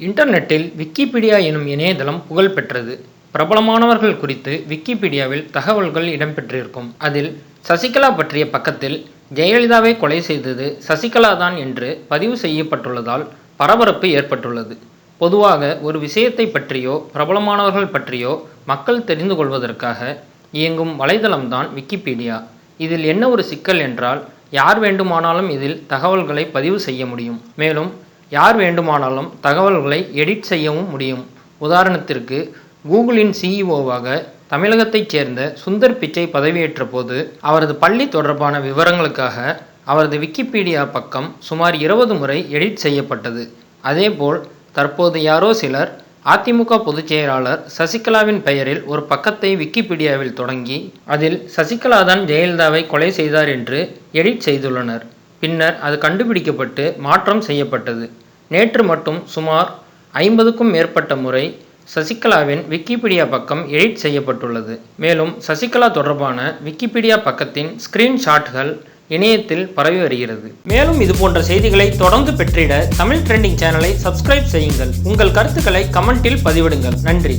இன்டர்நெட்டில் விக்கிபீடியா எனும் இணையதளம் புகழ் பெற்றது. பிரபலமானவர்கள் குறித்து விக்கிபீடியாவில் தகவல்கள் இடம்பெற்றிருக்கும். அதில் சசிகலா பற்றிய பக்கத்தில் ஜெயலலிதாவை கொலை செய்தது சசிகலா தான் என்று பதிவு செய்யப்பட்டுள்ளதால் பரபரப்பு ஏற்பட்டுள்ளது. பொதுவாக ஒரு விஷயத்தை பற்றியோ பிரபலமானவர்கள் பற்றியோ மக்கள் தெரிந்து கொள்வதற்காக இயங்கும் வலைதளம்தான் விக்கிபீடியா. இதில் என்ன ஒரு சிக்கல் என்றால் யார் வேண்டுமானாலும் இதில் தகவல்களை பதிவு செய்ய முடியும். மேலும் யார் வேண்டுமானாலும் தகவல்களை எடிட் செய்யவும் முடியும். உதாரணத்திற்கு கூகுளின் சிஇஓவாக தமிழகத்தைச் சேர்ந்த சுந்தர் பிச்சை பதவியேற்ற போது அவரது பள்ளி தொடர்பான விவரங்களுக்காக அவரது விக்கிபீடியா பக்கம் சுமார் இருபது முறை எடிட் செய்யப்பட்டது. அதேபோல் தற்போது யாரோ சிலர் அதிமுக பொதுச் செயலாளர் சசிகலாவின் பெயரில் ஒரு பக்கத்தை விக்கிபீடியாவில் தொடங்கி அதில் சசிகலா தான் ஜெயலலிதாவை கொலை செய்தார் என்று எடிட் செய்துள்ளனர். பின்னர் அது கண்டுபிடிக்கப்பட்டு மாற்றம் செய்யப்பட்டது. நேற்று மட்டும் சுமார் ஐம்பதுக்கும் மேற்பட்ட முறை சசிகலாவின் விக்கிபீடியா பக்கம் எடிட் செய்யப்பட்டுள்ளது. மேலும் சசிகலா தொடர்பான விக்கிபீடியா பக்கத்தின் ஸ்கிரீன்ஷாட்கள் இணையத்தில் பரவி வருகிறது. மேலும் இது போன்ற செய்திகளை தொடர்ந்து பெற்றிட தமிழ் ட்ரெண்டிங் சேனலை சப்ஸ்கிரைப் செய்யுங்கள். உங்கள் கருத்துக்களை கமெண்டில் பதிவிடுங்கள். நன்றி.